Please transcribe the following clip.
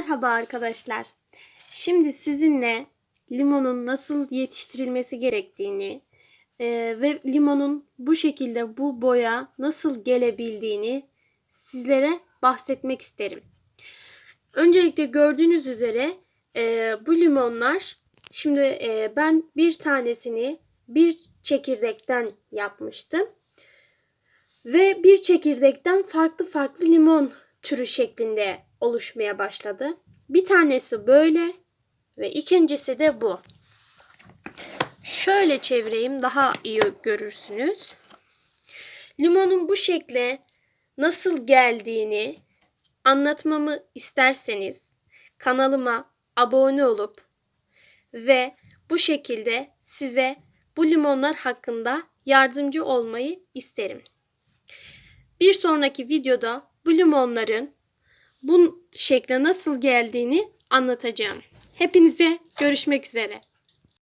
Merhaba arkadaşlar. Şimdi sizinle limonun nasıl yetiştirilmesi gerektiğini e, ve limonun bu şekilde bu boya nasıl gelebildiğini sizlere bahsetmek isterim. Öncelikle gördüğünüz üzere e, bu limonlar şimdi e, ben bir tanesini bir çekirdekten yapmıştım. Ve bir çekirdekten farklı farklı limon türü şeklinde oluşmaya başladı. Bir tanesi böyle ve ikincisi de bu. Şöyle çevireyim daha iyi görürsünüz. Limonun bu şekle nasıl geldiğini anlatmamı isterseniz kanalıma abone olup ve bu şekilde size bu limonlar hakkında yardımcı olmayı isterim. Bir sonraki videoda bu limonların bu şekle nasıl geldiğini anlatacağım. Hepinize görüşmek üzere.